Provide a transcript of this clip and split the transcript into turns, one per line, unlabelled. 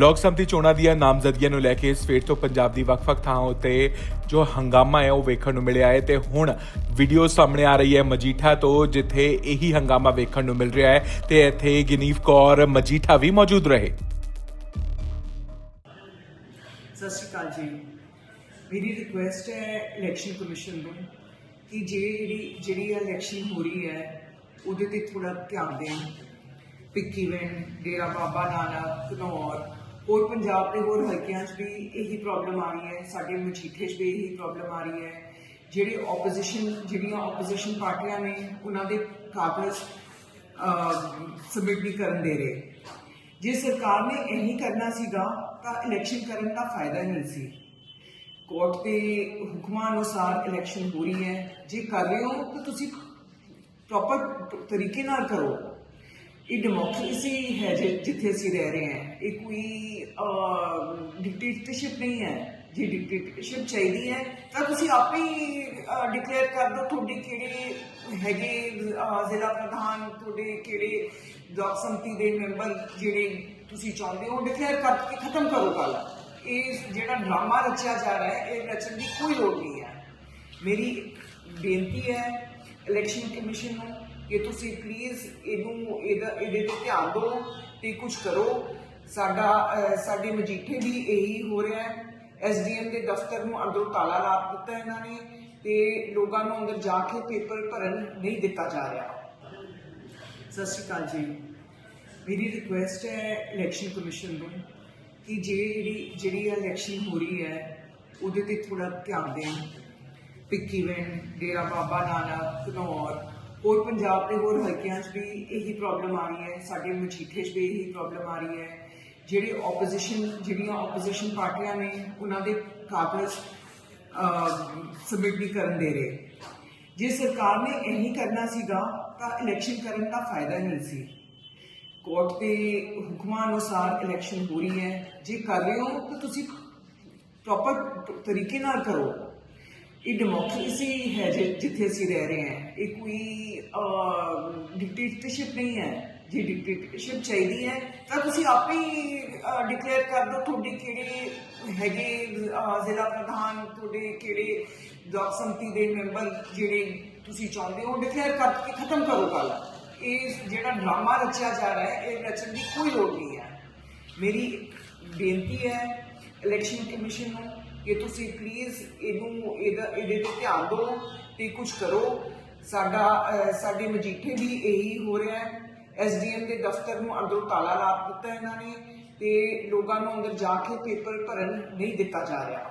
Block ਸੰਮਤੀ ਚੋਣਾਂ ਦੀਆਂ ਨਾਮਜ਼ਦਗੀਆਂ ਨੂੰ ਲੈ ਕੇ ਸਵੇਰ ਤੋਂ ਪੰਜਾਬ ਦੀ ਵੱਖ-ਵੱਖ ਥਾਵਾਂ ਉੱਤੇ ਜੋ ਹੰਗਾਮਾ ਹੈ, ਉਹ ਵੇਖਣ ਨੂੰ ਮਿਲਿਆ ਹੈ ਤੇ ਹੁਣ ਵੀਡੀਓ ਸਾਹਮਣੇ ਆ ਰਹੀ ਹੈ ਮਜੀਠਾ ਤੋਂ, ਜਿੱਥੇ ਇਹੀ ਹੰਗਾਮਾ ਵੇਖਣ ਨੂੰ ਮਿਲ ਰਿਹਾ ਹੈ ਤੇ ਇੱਥੇ ਗਿਨੀਵ ਕੌਰ, ਮਜੀਠਾ ਵੀ ਮੌਜੂਦ ਰਹੇ।
ਸਤਿ ਸ਼੍ਰੀ ਅਕਾਲ ਜੀ। ਮੇਰੀ ਰਿਕੁਐਸਟ ਹੈ ਇਲੈਕਸ਼ਨ ਕਮਿਸ਼ਨ ਨੂੰ ਕਿ ਜਿਹੜੀ ਜਿਹੜੀ ਇਲੈਕਸ਼ਨ ਹੋ ਰਹੀ ਹੈ, ਉਹਦੇ ਤੇ ਥੋੜਾ ਧਿਆਨ ਦੇਣ। ਪਿੱਕੀਵੈਂਟ ਡੇਰਾ ਬਾਬਾ ਨਾਨਕ ਘਨੌਰ ਹੋਰ ਪੰਜਾਬ ਦੇ ਹੋਰ ਹਲਕਿਆਂ 'ਚ ਵੀ ਇਹੀ ਪ੍ਰੋਬਲਮ ਆ ਰਹੀ ਹੈ, ਸਾਡੇ ਮਜੀਠੇ 'ਚ ਵੀ ਇਹੀ ਪ੍ਰੋਬਲਮ ਆ ਰਹੀ ਹੈ। ਜਿਹੜੇ ਆਪੋਜੀਸ਼ਨ ਜਿਹੜੀਆਂ ਆਪੋਜੀਸ਼ਨ ਪਾਰਟੀਆਂ ਨੇ, ਉਹਨਾਂ ਦੇ ਕਾਗਜ਼ ਸਬਮਿਟ ਨਹੀਂ ਕਰਨ ਦੇ ਰਹੇ। ਜੇ ਸਰਕਾਰ ਨੇ ਇਹੀ ਕਰਨਾ ਸੀਗਾ, ਤਾਂ ਇਲੈਕਸ਼ਨ ਕਰਨ ਦਾ ਫਾਇਦਾ ਨਹੀਂ ਸੀ। ਕੋਰਟ ਦੇ ਹੁਕਮਾਂ ਅਨੁਸਾਰ ਇਲੈਕਸ਼ਨ ਹੋ ਰਹੀ ਹੈ। ਜੇ ਕਰ ਰਹੇ ਹੋ, ਤਾਂ ਤੁਸੀਂ ਪ੍ਰੋਪਰ ਤਰੀਕੇ ਨਾਲ ਕਰੋ। ਇਹ ਡੈਮੋਕ੍ਰੇਸੀ ਹੈ ਜਿ- ਜਿੱਥੇ ਅਸੀਂ ਰਹਿ ਰਹੇ ਹਾਂ। ਇਹ ਕੋਈ ਡਿਕਟੇਟਰਸ਼ਿਪ ਨਹੀਂ ਹੈ। ਜੇ ਡਿਕਟੇਟਰਸ਼ਿਪ ਚਾਹੀਦੀ ਹੈ, ਤਾਂ ਤੁਸੀਂ ਆਪੇ ਹੀ ਡਿਕਲੇਅਰ ਕਰ ਦਿਓ ਤੁਹਾਡੇ ਕਿਹੜੇ ਹੈਗੇ ਜ਼ਿਲ੍ਹਾ ਪ੍ਰਧਾਨ, ਤੁਹਾਡੇ ਕਿਹੜੇ ਬਲਾਕ ਸੰਮਤੀ ਦੇ ਮੈਂਬਰ ਜਿਹੜੇ ਤੁਸੀਂ ਚਾਹੁੰਦੇ ਹੋ ਡਿਕਲੇਅਰ ਕਰਕੇ ਖਤਮ ਕਰੋ ਗੱਲ। ਇਹ ਜਿਹੜਾ ਡਰਾਮਾ ਰਚਿਆ ਜਾ ਰਿਹਾ ਹੈ, ਇਹ ਰਚਣ ਦੀ ਕੋਈ ਲੋੜ ਨਹੀਂ ਹੈ। ਮੇਰੀ ਬੇਨਤੀ ਹੈ ਇਲੈਕਸ਼ਨ ਕਮਿਸ਼ਨ ਨੂੰ ਕਿ ਤੁਸੀਂ ਪਲੀਜ਼ ਇਹਨੂੰ, ਇਹਦਾ, ਇਹਦੇ ਤੇ ਧਿਆਨ ਦਿਓ ਤੇ ਕੁਝ ਕਰੋ। ਸਾਡਾ ਸਾਡੇ ਮਜੀਠੇ ਵੀ ਇਹੀ ਹੋ ਰਿਹਾ ਹੈ। ਐਸਡੀਐਮ ਦੇ ਦਫ਼ਤਰ ਨੂੰ ਅੰਦਰੋਂ ਤਾਲਾ ਲਾ ਦਿੱਤਾ ਇਹਨਾਂ ਨੇ ਤੇ ਲੋਕਾਂ ਨੂੰ ਅੰਦਰ ਜਾ ਕੇ ਪੇਪਰ ਭਰਨ ਨਹੀਂ ਦਿੱਤਾ ਜਾ ਰਿਹਾ। ਸਤਿ ਸ਼੍ਰੀ ਅਕਾਲ ਜੀ। ਮੇਰੀ ਰਿਕੁਐਸਟ ਹੈ ਇਲੈਕਸ਼ਨ ਕਮਿਸ਼ਨ ਨੂੰ ਕਿ ਜਿਹੜੀ ਜਿਹੜੀ ਇਲੈਕਸ਼ਨ ਹੋ ਰਹੀ ਹੈ, ਉਹਦੇ ਤੇ ਥੋੜਾ ਧਿਆਨ ਦੇਣ। ਪਿੱਕੀਵੈਂਟ ਡੇਰਾ ਬਾਬਾ ਨਾਨਕ ਘਨੌਰ ਹੋਰ ਪੰਜਾਬ ਦੇ ਹੋਰ ਹਲਕਿਆਂ 'ਚ ਵੀ ਇਹੀ ਪ੍ਰੋਬਲਮ ਆ ਰਹੀ ਹੈ, ਸਾਡੇ ਮਜੀਠੇ 'ਚ ਵੀ ਇਹੀ ਪ੍ਰੋਬਲਮ ਆ ਰਹੀ ਹੈ। ਜਿਹੜੇ ਆਪੋਜੀਸ਼ਨ ਜਿਹੜੀਆਂ ਆਪੋਜੀਸ਼ਨ ਪਾਰਟੀਆਂ ਨੇ, ਉਹਨਾਂ ਦੇ ਕਾਗਜ਼ ਸਬਮਿਟ ਨਹੀਂ ਕਰਨ ਦੇ ਰਹੇ। ਜੇ ਸਰਕਾਰ ਨੇ ਇਹੀ ਕਰਨਾ ਸੀਗਾ, ਤਾਂ ਇਲੈਕਸ਼ਨ ਕਰਨ ਦਾ ਫਾਇਦਾ ਨਹੀਂ ਸੀ। ਕੋਰਟ ਦੇ ਹੁਕਮਾਂ ਅਨੁਸਾਰ ਇਲੈਕਸ਼ਨ ਹੋ ਰਹੀ ਹੈ। ਜੇ ਕਰ ਰਹੇ ਹੋ, ਤਾਂ ਤੁਸੀਂ ਪ੍ਰੋਪਰ ਤਰੀਕੇ ਨਾਲ ਕਰੋ। ਇਹ ਡੈਮੋਕ੍ਰੇਸੀ ਹੈ ਜਿ- ਜਿੱਥੇ ਅਸੀਂ ਰਹਿ ਰਹੇ ਹਾਂ। ਇਹ ਕੋਈ ਡਿਕਟੇਟਰਸ਼ਿਪ ਨਹੀਂ ਹੈ। ਜੇ ਡਿਕਟੇਟਰਸ਼ਿਪ ਚਾਹੀਦੀ ਹੈ, ਤਾਂ ਤੁਸੀਂ ਆਪੇ ਹੀ ਡਿਕਲੇਅਰ ਕਰ ਦਿਓ ਤੁਹਾਡੇ ਕਿਹੜੇ ਹੈਗੇ ਜ਼ਿਲ੍ਹਾ ਪ੍ਰਧਾਨ, ਤੁਹਾਡੇ ਕਿਹੜੇ ਬਲਾਕ ਸੰਮਤੀ ਦੇ ਮੈਂਬਰ ਜਿਹੜੇ ਤੁਸੀਂ ਚਾਹੁੰਦੇ ਹੋ ਡਿਕਲੇਅਰ ਕਰਕੇ ਖਤਮ ਕਰੋ ਗੱਲ। ਇਹ ਜਿਹੜਾ ਡਰਾਮਾ ਰਚਿਆ ਜਾ ਰਿਹਾ ਹੈ, ਇਹ ਰਚਣ ਦੀ ਕੋਈ ਲੋੜ ਨਹੀਂ ਹੈ। ਮੇਰੀ ਬੇਨਤੀ ਹੈ ਇਲੈਕਸ਼ਨ ਕਮਿਸ਼ਨ ਨੂੰ ਕਿ ਤੁਸੀਂ ਪਲੀਜ਼ ਇਹਨੂੰ, ਇਹਦਾ, ਇਹਦੇ ਤੇ ਧਿਆਨ ਦਿਓ ਤੇ ਕੁਝ ਕਰੋ। ਸਾਡਾ ਸਾਡੇ ਮਜੀਠੇ ਵੀ ਇਹੀ ਹੋ ਰਿਹਾ ਹੈ। ਐਸਡੀਐਮ ਦੇ ਦਫ਼ਤਰ ਨੂੰ ਅੰਦਰੋਂ ਤਾਲਾ ਲਾ ਦਿੱਤਾ ਇਹਨਾਂ ਨੇ ਤੇ ਲੋਕਾਂ ਨੂੰ ਅੰਦਰ ਜਾ ਕੇ ਪੇਪਰ ਭਰਨ ਨਹੀਂ ਦਿੱਤਾ ਜਾ ਰਿਹਾ।